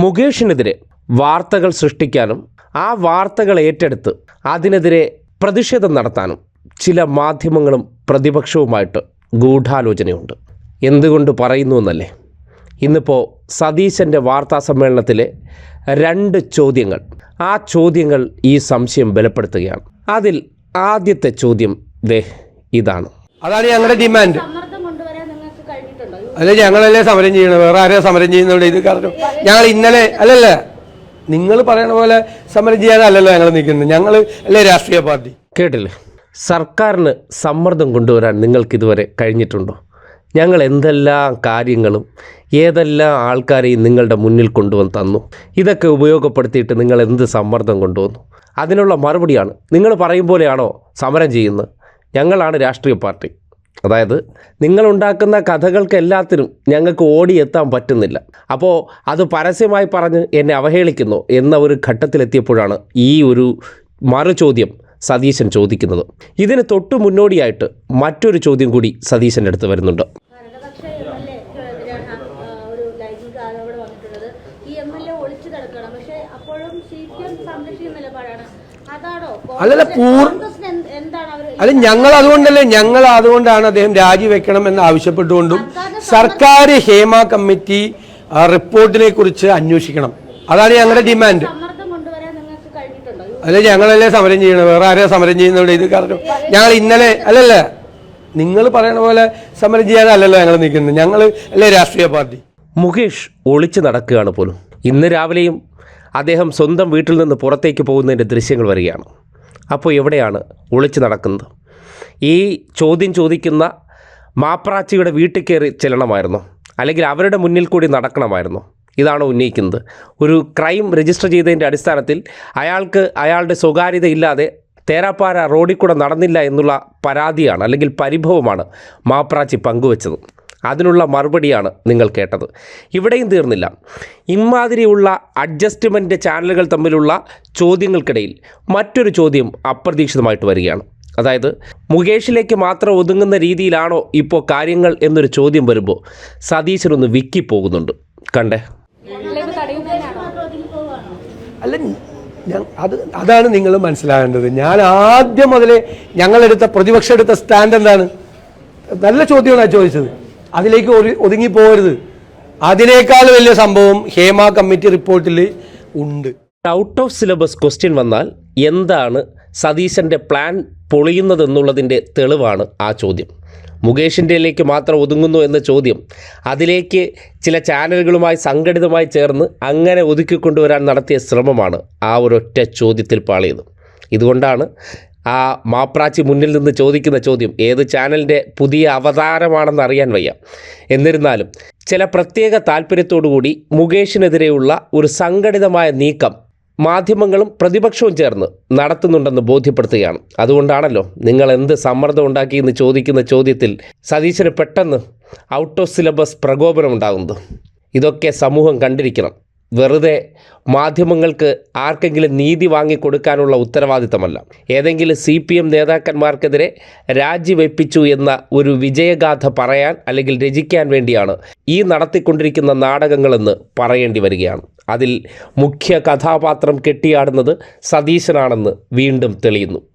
മുകേഷിനെതിരെ വാർത്തകൾ സൃഷ്ടിക്കാനും ആ വാർത്തകൾ ഏറ്റെടുത്ത് അതിനെതിരെ പ്രതിഷേധം നടത്താനും ചില മാധ്യമങ്ങളും പ്രതിപക്ഷവുമായിട്ട് ഗൂഢാലോചനയുണ്ട്. എന്തുകൊണ്ട് പറയുന്നു എന്നല്ലേ ഇന്നിപ്പോൾ സതീശന്റെ വാർത്താ സമ്മേളനത്തിലെ രണ്ട് ചോദ്യങ്ങൾ. ആ ചോദ്യങ്ങൾ ഈ സംശയം ബലപ്പെടുത്തുകയാണ്. അതിൽ ആദ്യത്തെ ചോദ്യം ദേ ഇതാണ്. അതാണ് ഞങ്ങളുടെ ഡിമാൻഡ് സമ്മർദ്ദം കൊണ്ടുവരാൻ നിങ്ങൾക്ക് കഴിഞ്ഞിട്ടുണ്ടോ അല്ലെ ഞങ്ങളല്ലേ സമരം ചെയ്യണം വേറെ ആരെയാ സമരം ചെയ്യുന്നുണ്ട് ഇത് കാരണം ഞങ്ങൾ ഇന്നലെ അല്ലല്ല. നിങ്ങൾ പറയണ പോലെ സമരം ചെയ്യാനല്ലല്ലോ ഞങ്ങൾ നിൽക്കുന്നത്. ഞങ്ങൾ അല്ലേ രാഷ്ട്രീയ പാർട്ടി? കേട്ടില്ലേ? സർക്കാരിന് സമ്മർദ്ദം കൊണ്ടുവരാൻ നിങ്ങൾക്കിതുവരെ കഴിഞ്ഞിട്ടുണ്ടോ? ഞങ്ങൾ എന്തെല്ലാം കാര്യങ്ങളും ഏതെല്ലാം ആൾക്കാരെയും നിങ്ങളുടെ മുന്നിൽ കൊണ്ടുവന്ന് തന്നു? ഇതൊക്കെ ഉപയോഗപ്പെടുത്തിയിട്ട് നിങ്ങൾ എന്ത് സമ്മർദ്ദം കൊണ്ടുവന്നു? അതിനുള്ള മറുപടിയാണ് നിങ്ങൾ പറയും പോലെയാണോ സമരം ചെയ്യുന്നത്? ഞങ്ങളാണ് രാഷ്ട്രീയ പാർട്ടി. അതായത് നിങ്ങളുണ്ടാക്കുന്ന കഥകൾക്ക് എല്ലാത്തിനും ഞങ്ങൾക്ക് ഓടിയെത്താൻ പറ്റുന്നില്ല. അപ്പോൾ അത് പരസ്യമായി പറഞ്ഞ് എന്നെ അവഹേളിക്കുന്നു എന്ന ഒരു ഘട്ടത്തിലെത്തിയപ്പോഴാണ് ഈ ഒരു മറുചോദ്യം സതീശൻ ചോദിക്കുന്നത്. ഇതിന് തൊട്ടു മുന്നോടിയായിട്ട് മറ്റൊരു ചോദ്യം കൂടി സതീശന്റെ അടുത്ത് വരുന്നുണ്ട് ഭരണപക്ഷ എം എൽ എക്കെതിരെയാണ് ഒരു ആരോപണം വന്നിട്ടുള്ളത്. ഈ എം എൽ എ ഒളിച്ചു കിടക്കണം. പക്ഷെ അപ്പോഴും സി പി എം സംരക്ഷിക്കുന്ന നിലപാടാണ്. അല്ലല്ല, പൂർ- അല്ല ഞങ്ങൾ അതുകൊണ്ടല്ലേ ഞങ്ങൾ അതുകൊണ്ടാണ് അദ്ദേഹം രാജിവെക്കണം എന്ന് ആവശ്യപ്പെട്ടുകൊണ്ടും സർക്കാർ ഹേമ കമ്മിറ്റി റിപ്പോർട്ടിനെ കുറിച്ച് അന്വേഷിക്കണം. അതാണ് ഞങ്ങളുടെ ഡിമാൻഡ്. അല്ലെ ഞങ്ങളല്ലേ സമരം ചെയ്യണം വേറെ ആരെ സമരം ചെയ്യുന്നുണ്ട് ഇത് കാരണം ഞങ്ങൾ ഇന്നലെ അല്ലല്ല നിങ്ങൾ പറയണ പോലെ സമരം ചെയ്യാനല്ലല്ലോ ഞങ്ങൾ നിൽക്കുന്നത്. ഞങ്ങൾ അല്ലേ രാഷ്ട്രീയ പാർട്ടി? മുകേഷ് ഒളിച്ചു നടക്കുകയാണ് പോലും. ഇന്ന് രാവിലെയും അദ്ദേഹം സ്വന്തം വീട്ടിൽ നിന്ന് പുറത്തേക്ക് പോകുന്നതിന്റെ ദൃശ്യങ്ങൾ വരികയാണ്. അപ്പോൾ എവിടെയാണ് ഒളിച്ചു നടക്കുന്നത്? ഈ ചോദ്യം ചോദിക്കുന്ന മാപ്രാച്ചിയുടെ വീട്ടിൽ കയറി ചെല്ലണമായിരുന്നു. അല്ലെങ്കിൽ അവരുടെ മുന്നിൽ കൂടി നടക്കണമായിരുന്നു. ഇതാണ് ഉന്നയിക്കുന്നത്. ഒരു ക്രൈം രജിസ്റ്റർ ചെയ്തതിന്റെ അടിസ്ഥാനത്തിൽ അയാൾക്ക് അയാളുടെ സ്വകാര്യത ഇല്ലാതെ തേരാപ്പാര റോഡിൽ കൂടെ നടന്നില്ല എന്നുള്ള പരാതിയാണ് അല്ലെങ്കിൽ പരിഭവമാണ് മാപ്രാച്ചി പങ്കുവച്ചത്. അതിനുള്ള മറുപടിയാണ് നിങ്ങൾ കേട്ടത്. ഇവിടെയും തീർന്നില്ല. ഇമാതിരിയുള്ള അഡ്ജസ്റ്റ്മെന്റ് ചാനലുകൾ തമ്മിലുള്ള ചോദ്യങ്ങൾക്കിടയിൽ മറ്റൊരു ചോദ്യം അപ്രതീക്ഷിതമായിട്ട് വരികയാണ്. അതായത് മുകേഷിലേക്ക് മാത്രം ഒതുങ്ങുന്ന രീതിയിലാണോ ഇപ്പോൾ കാര്യങ്ങൾ എന്നൊരു ചോദ്യം വരുമ്പോൾ സതീശനൊന്ന് വിക്കി പോകുന്നുണ്ട്. കണ്ടേ? അല്ല അത് അതാണ് നിങ്ങൾ മനസ്സിലാകേണ്ടത് ഞാൻ ആദ്യം മുതലേ ഞങ്ങളെടുത്ത പ്രതിപക്ഷം എടുത്ത സ്റ്റാൻഡ് എന്താണ്? നല്ല ചോദ്യമാണ് ചോദിച്ചത്. അതിലേക്ക് ഒരു ഒതുങ്ങി പോകരുത് അതിനേക്കാൾ വലിയ സംഭവം ഹേമ കമ്മിറ്റി റിപ്പോർട്ടിൽ ഉണ്ട്. ഔട്ട് ഓഫ് സിലബസ് ക്വസ്റ്റ്യൻ വന്നാൽ എന്താണ് സതീശന്റെ പ്ലാൻ പൊളിയുന്നതെന്നുള്ളതിന്റെ തെളിവാണ് ആ ചോദ്യം. മുകേഷിന്റെയിലേക്ക് മാത്രം ഒതുങ്ങുന്നു എന്ന ചോദ്യം. അതിലേക്ക് ചില ചാനലുകളുമായി സംഘടിതമായി ചേർന്ന് അങ്ങനെ ഒതുക്കിക്കൊണ്ടുവരാൻ നടത്തിയ ശ്രമമാണ് ആ ഒരൊറ്റ ചോദ്യത്തിൽ പാളിയത്. ഇതുകൊണ്ടാണ് ആ മാപ്രാച്ചി മുന്നിൽ നിന്ന് ചോദിക്കുന്ന ചോദ്യം ഏത് ചാനലിന്റെ പുതിയ അവതാരമാണെന്ന് അറിയാൻ വയ്യ. എന്നിരുന്നാലും ചില പ്രത്യേക താല്പര്യത്തോടുകൂടി മുകേഷിനെതിരെയുള്ള ഒരു സംഘടിതമായ നീക്കം മാധ്യമങ്ങളും പ്രതിപക്ഷവും ചേർന്ന് നടത്തുന്നുണ്ടെന്ന് ബോധ്യപ്പെടുത്തുകയാണ്. അതുകൊണ്ടാണല്ലോ നിങ്ങൾ എന്ത് സമ്മർദ്ദം ഉണ്ടാക്കിയെന്ന് ചോദിക്കുന്ന ചോദ്യത്തിൽ സതീശന് പെട്ടെന്ന് ഔട്ട് ഓഫ് സിലബസ് പ്രകോപനം ഉണ്ടാകുന്നത് ഇതൊക്കെ സമൂഹം കണ്ടിരിക്കണം. വെറുതെ മാധ്യമങ്ങൾക്ക് ആർക്കെങ്കിലും നീതി വാങ്ങിക്കൊടുക്കാനുള്ള ഉത്തരവാദിത്തമല്ല. ഏതെങ്കിലും സി പി എം നേതാക്കന്മാർക്കെതിരെ രാജിവെപ്പിച്ചു എന്ന ഒരു വിജയഗാഥ പറയാൻ അല്ലെങ്കിൽ രചിക്കാൻ വേണ്ടിയാണ് ഈ നടത്തിക്കൊണ്ടിരിക്കുന്ന നാടകങ്ങളെന്ന് പറയേണ്ടി വരികയാണ്. അതിൽ മുഖ്യ കഥാപാത്രം കെട്ടിയാടുന്നത് സതീശനാണെന്ന് വീണ്ടും തെളിയുന്നു.